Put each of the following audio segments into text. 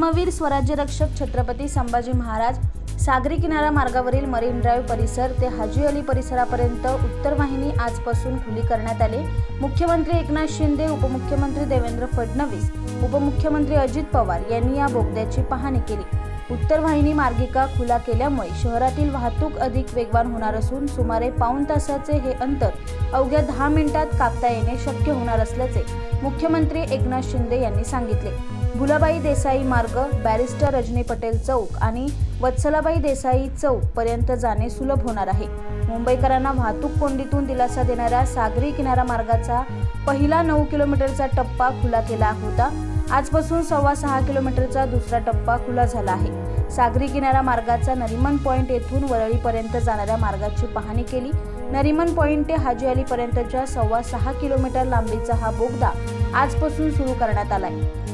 स्वराज्य रक्षक छत्रपती संभाजी महाराज सागरी किनारा मार्गावरील मरीन ड्राईव्ह परिसर ते हाजी अली परिसरापर्यंत उत्तर वाहिनी आजपासून खुली करण्यात आली. मुख्यमंत्री एकनाथ शिंदे उपमुख्यमंत्री देवेंद्र फडणवीस उपमुख्यमंत्री अजित पवार यांनी या बोगद्याची पाहणी केली. उत्तर वाहिनी मार्गिका खुला केल्यामुळे शहरातील वाहतूक अधिक वेगवान होणार असून सुमारे पाऊण तासाचे हे अंतर अवघ्या दहा मिनिटात कापता येणे शक्य होणार असल्याचे मुख्यमंत्री एकनाथ शिंदे यांनी सांगितले. भुलाबाई देसाई मार्ग बॅरिस्टर रजनी पटेल चौक आणि वत्सलाबाई देसाई चौक पर्यंत जाणे सुलभ होणार आहे. मुंबईकरांना वाहतूक कोंडीतून दिलासा देणाऱ्या सागरी किनारा मार्गाचा पहिला नऊ किलोमीटरचा टप्पा खुला केला होता. आजपासून सव्वा सहा किलोमीटरचा दुसरा टप्पा खुला झाला आहे. सागरी किनारा मार्गाचा नरिमन पॉइंट येथून वरळीपर्यंत जाणाऱ्या मार्गाची पाहणी केली. नरिमन पॉइंट ते हाजी अलीपर्यंतच्या सव्वा सहा किलोमीटर लांबीचा हा बोगदा आजपासून सुरू करण्यात आलाय.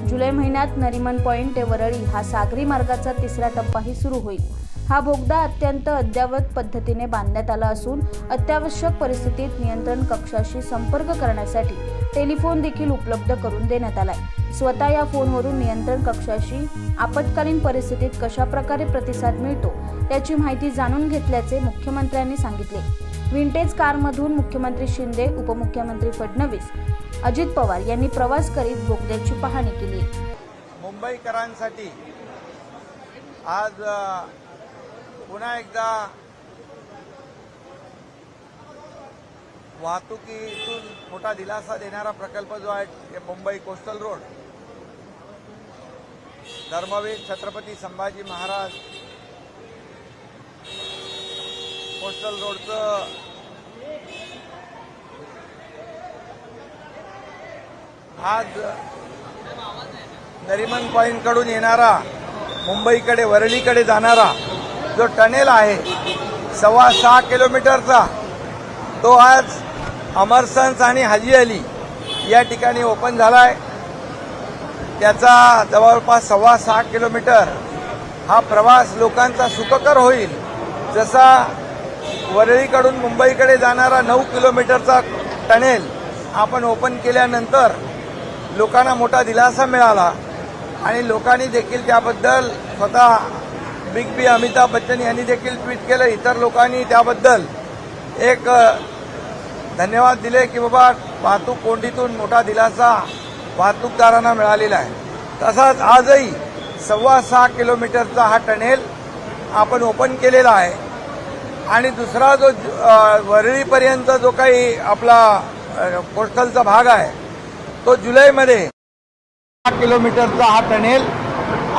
जुलै महिन्यात नरिमन पॉइंट ते वरळी हा सागरी मार्गाचा तिसरा टप्पाही सुरू होईल. हा बोगदा अत्यंत अद्ययावत पद्धतीने बांधण्यात आला असून अत्यावश्यक परिस्थितीत नियंत्रण कक्षाशी संपर्क करण्यासाठी टेलिफोन देखील उपलब्ध करून देण्यात आलाय. स्वतः या फोनवरून नियंत्रण कक्षाशी आपत्कालीन परिस्थितीत कशा प्रकारे प्रतिसाद मिळतो त्याची माहिती जाणून घेतल्याचे मुख्यमंत्र्यांनी सांगितले. विंटेज कारमधून मुख्यमंत्री शिंदे उपमुख्यमंत्री फडणवीस अजित पवार यांनी प्रवास करीत बोगद्याची पाहणी केली. मुंबईकरांसाठी आज पुन्हा एकदा वाहतुकीतून मोठा दिलासा देणारा प्रकल्प जो आहे Mumbai coastal road. Dharmaveer Chhatrapati Sambhaji Maharaj coastal रोडचं. आज नरिमन पॉईंटकडून येणारा मुंबईकडे वरळीकडे जाणारा जो टनेल आहे सव्वा सहा किलोमीटरचा तो आज अमरसन्स आणि हाजी अली या ठिकाणी ओपन झाला आहे त्याचा जवळपास सव्वा सहा किलोमीटर हा प्रवास लोकांचा सुखकर होईल जसा वरळीकडून मुंबईकडे जाणारा नऊ किलोमीटरचा टनेल आपण ओपन केल्यानंतर लोकांना मोठा दिलासा मिळाला आणि लोकांनी देखील त्याबद्दल स्वतः बिग बी अमिताभ बच्चन यांनी देखील ट्विट केलं. इतर लोकांनी त्याबद्दल एक धन्यवाद दिले की बाबा वाहतूक कोंडीतून मोठा दिलासा वाहतूकदारांना मिळालेला आहे. तसाच आजही सव्वा सहा किलोमीटरचा हा टनेल आपण ओपन केलेला आहे. आणि दुसरा जो वरळीपर्यंतचा वरळीपर्यंत जो काही आपला कोस्टलचा भाग आहे तो जुलैमध्ये सहा किलोमीटरचा हा टनेल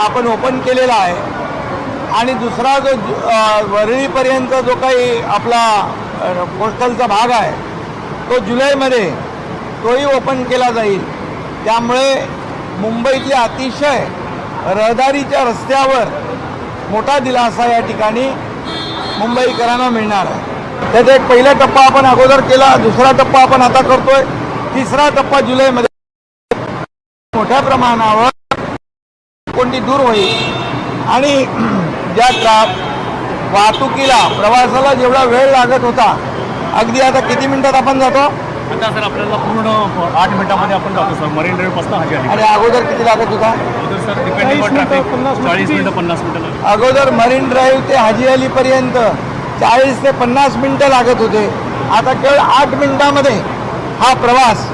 आपण ओपन केलेला आहे. आणि दुसरा जो वरळीपर्यंतचा वरळीपर्यंत जो काही आपला कोस्टलचा भाग आहे तो जुलैमध्ये तोही ओपन केला जाईल. त्यामुळे मुंबईतल्या अतिशय रहदारीच्या रस्त्यावर मोठा दिलासा या ठिकाणी मुंबईकरांना मिळणार आहे. त्याचा एक पहिला टप्पा आपण अगोदर केला दुसरा टप्पा आपण आता करतोय. तिसरा टप्पा जुलैमध्ये मोठ्या प्रमाणावर कोणती दूर होईल. आणि ज्या ट्रा वाहतुकीला प्रवासाला जेवढा वेळ लागत होता अगदी आता किती मिनिटात आपण जातो? आता सर आपल्याला पूर्ण आठ मिनिटामध्ये आपण जातो सर. मरीन ड्राईव्हपासून हाजी आली. आणि अगोदर किती लागत होता? अगोदर सर डिपेंडिंग ऑन ट्रॅफिक चाळीस मिनिटं. पन्नास मिनिटं. अगोदर मरीन ड्राईव्ह ते हाजी अलीपर्यंत चाळीस ते पन्नास मिनिटं लागत होते. आता केवळ आठ मिनिटामध्ये हा प्रवास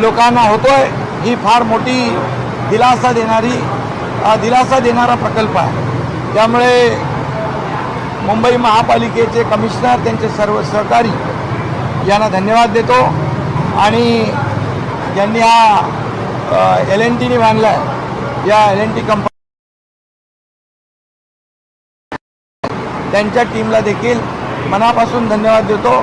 लोकांना होतोय. ही फार मोठी दिलासा देणारी दिलासा देणारा प्रकल्प आहे. त्यामुळे मुंबई महापालिकेचे कमिशनर त्यांचे सर्व सहकारी यांना धन्यवाद देतो. आणि ज्यांनी हा एल एन टीने बांधला आहे या एल एन टी कंपनी त्यांच्या टीमला देखील मनापासून धन्यवाद देतो.